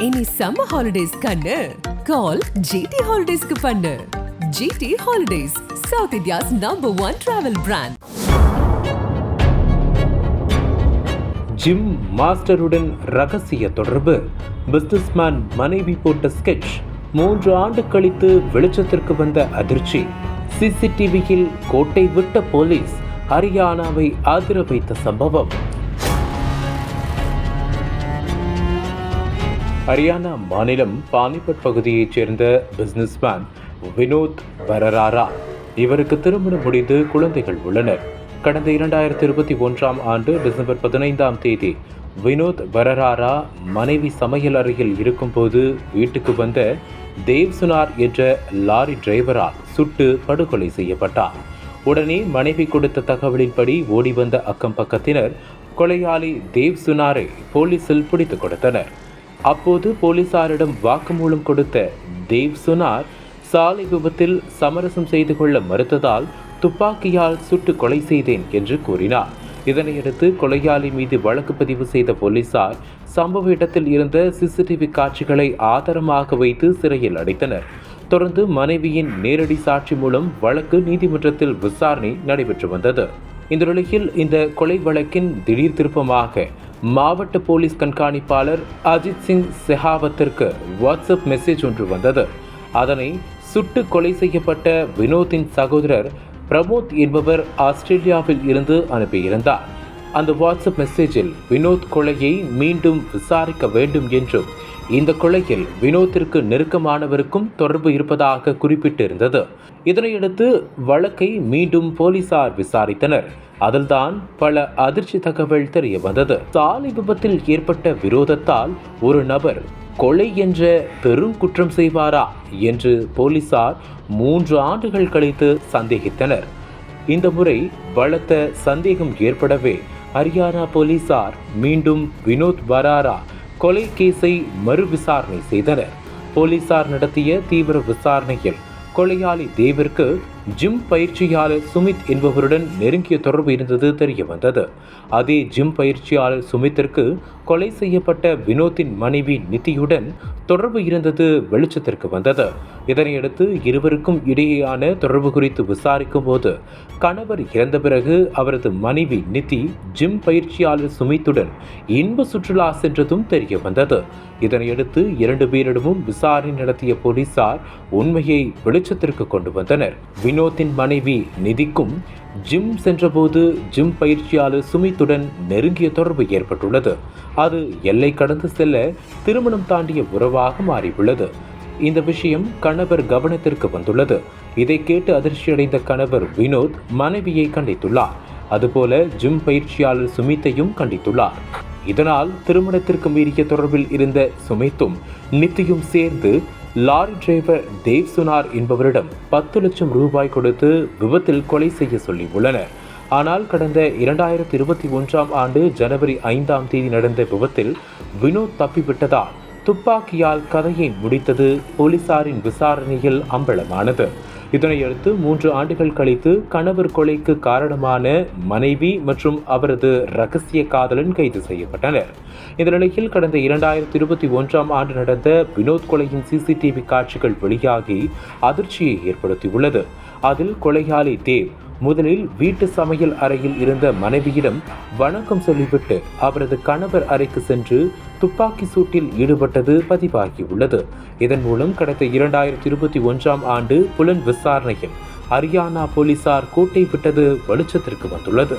இனி summer holidays கண்ணு. கால் GT ஹாலிடேஸ்க்கு பண்ணு. GT holidays south India's number one travel brand gym மாஸ்டருடன் ரகசிய தொடர்பு. பிஸ்னஸ்மேன் மனைவி போட்ட ஸ்கெட்ச் மூன்று ஆண்டு கழித்து வெளிச்சத்திற்கு வந்த அதிர்ச்சி. சிசிடிவியில் கோட்டை விட்ட போலீஸ் ஹரியானாவை ஆதர வைத்த சம்பவம். ஹரியானா மாநிலம் பானிபட் பகுதியைச் சேர்ந்த பிஸ்னஸ்மேன் வினோத் பரராரா இவருக்கு திருமணம் முடிந்து குழந்தைகள் உள்ளனர். கடந்த இரண்டாயிரத்தி இருபத்தி ஒன்றாம் ஆண்டு டிசம்பர் பதினைந்தாம் தேதி வினோத் பரராரா மனைவி சமையல் அறையில் இருக்கும்போது வீட்டுக்கு வந்த தேவ் சுனார் என்ற லாரி டிரைவரால் சுட்டு படுகொலை செய்யப்பட்டார். உடனே மனைவி கொடுத்த தகவலின்படி ஓடி வந்த அக்கம் பக்கத்தினர் கொலையாளி தேவ் சுனாரை போலீசில் பிடித்துக் கொடுத்தனர். அப்போது போலீசாரிடம் வாக்குமூலம் கொடுத்த தேவ் சுனார் சாலை விபத்தில் சமரசம் செய்து கொள்ள மறுத்ததால் துப்பாக்கியால் சுட்டு கொலை செய்தேன் என்று கூறினார். இதனையடுத்து கொலையாளி மீது வழக்கு பதிவு செய்த போலீசார் சம்பவ இடத்தில் இருந்த சிசிடிவி காட்சிகளை ஆதாரமாக வைத்து சிறையில் அடைத்தனர். தொடர்ந்து மனைவியின் நேரடி சாட்சி மூலம் வழக்கு நீதிமன்றத்தில் விசாரணை நடைபெற்று வந்தது. இந்த நிலையில் இந்த கொலை வழக்கின் திடீர் திருப்பமாக மாவட்ட போலீஸ் கண்காணிப்பாளர் அஜித் சிங் செஹாவத்திற்கு வாட்ஸ்அப் மெசேஜ் ஒன்று வந்தது. அதனை சுட்டு கொலை செய்யப்பட்ட வினோத்தின் சகோதரர் பிரமோத் என்பவர் ஆஸ்திரேலியாவில் இருந்து அனுப்பியிருந்தார். அந்த வாட்ஸ்அப் மெசேஜில் வினோத் கொலையை மீண்டும் விசாரிக்க வேண்டும் என்றும் இந்த கொலையில் வினோத்திற்கு நெருக்கமானவருக்கும் தொடர்பு இருப்பதாக குறிப்பிட்டிருந்தது. இதனையடுத்து வழக்கை மீண்டும் போலீசார் விசாரித்தனர். அதில்தான் பல அதிர்ச்சி தகவல் தெரிய வந்தது சாலை விபத்தில் ஏற்பட்ட விரோதத்தால் ஒரு நபர் கொலை என்ற பெரும் குற்றம் செய்வாரா என்று போலீசார் மூன்று ஆண்டுகள் கழித்து சந்தேகித்தனர். இந்த முறை பலத்த சந்தேகம் ஏற்படவே ஹரியானா போலீசார் மீண்டும் வினோத் வராரா கொலை கேஸை மறு விசாரணை செய்தனர். போலீசார் நடத்திய தீவிர விசாரணையில் கொலையாளி தேவிற்கு ஜிம் பயிற்சியாளர் சுமித் என்பவருடன் நெருங்கிய தொடர்பு இருந்தது தெரிய வந்தது. அதே ஜிம் பயிற்சியாளர் சுமித்திற்கு கொலை செய்யப்பட்ட வினோத்தின் மனைவி நிதியுடன் தொடர்பு இருந்தது வெளிச்சத்திற்கு வந்தது. இதனையடுத்து இருவருக்கும் இடையேயான தொடர்பு குறித்து விசாரிக்கும் போது கணவர் இறந்த பிறகு அவரது மனைவி நிதி ஜிம் பயிற்சியாளர் சுமித்துடன் இன்ப சுற்றுலா சென்றதும் தெரிய வந்தது. இதனையடுத்து இரண்டு பேரிடமும் விசாரணை நடத்திய போலீசார் உண்மையை வெளிச்சத்திற்கு கொண்டு வந்தனர். வினோத்தின் மனைவி நிதிக்கும் ஜிம் சென்றபோது ஜிம் பயிற்சியாளர் சுமித்துடன் நெருங்கிய தொடர்பு ஏற்பட்டுள்ளது. அது எல்லை கடந்து செல்ல திருமணம் தாண்டிய உறவாக மாறியுள்ளது. இந்த விஷயம் கணவர் கவனத்திற்கு வந்துள்ளது. இதை கேட்டு அதிர்ச்சியடைந்த கணவர் வினோத் மனைவியை கண்டித்துள்ளார். அதுபோல ஜிம் பயிற்சியாளர் சுமித்தையும் கண்டித்துள்ளார். இதனால் திருமணத்திற்கு மீறிய தொடர்பில் இருந்த சுமித்தும் நித்தியும் சேர்ந்து லாரி டிரைவர் தேவ் சுனார் என்பவரிடம் பத்து லட்சம் ரூபாய் கொடுத்து விபத்தில் கொலை செய்ய சொல்லி உள்ளனர். ஆனால் கடந்த இரண்டாயிரத்தி இருபத்தி ஒன்றாம் ஆண்டு ஜனவரி ஐந்தாம் தேதி நடந்த விபத்தில் வினோத் தப்பிவிட்டதால் துப்பாக்கியால் கதையை முடித்தது போலீசாரின் விசாரணையில் அம்பலமானது. இதனையடுத்து மூன்று ஆண்டுகள் கழித்து கணவர் கொலைக்கு காரணமான மனைவி மற்றும் அவரது ரகசிய காதலன் கைது செய்யப்பட்டனர். இந்த நிலையில் கடந்த இரண்டாயிரத்தி இருபத்தி ஒன்றாம் ஆண்டு நடந்த வினோத் கொலையின் சிசிடிவி காட்சிகள் வெளியாகி அதிர்ச்சியை ஏற்படுத்தியுள்ளது. அதில் கொலையாளி தேவ் முதலில் வீட்டு சமையல் அறையில் இருந்த மனைவியிடம் வணக்கம் சொல்லிவிட்டு அவரது கணவர் அறைக்கு சென்று துப்பாக்கி சூட்டில் ஈடுபட்டது பதிவாகியுள்ளது. இதன் மூலம் கடந்த இரண்டாயிரத்தி இருபத்தி ஒன்றாம் ஆண்டு புலன் விசாரணையில் ஹரியானா போலீசார் கூட்டை விட்டது வெளிச்சத்திற்கு வந்துள்ளது.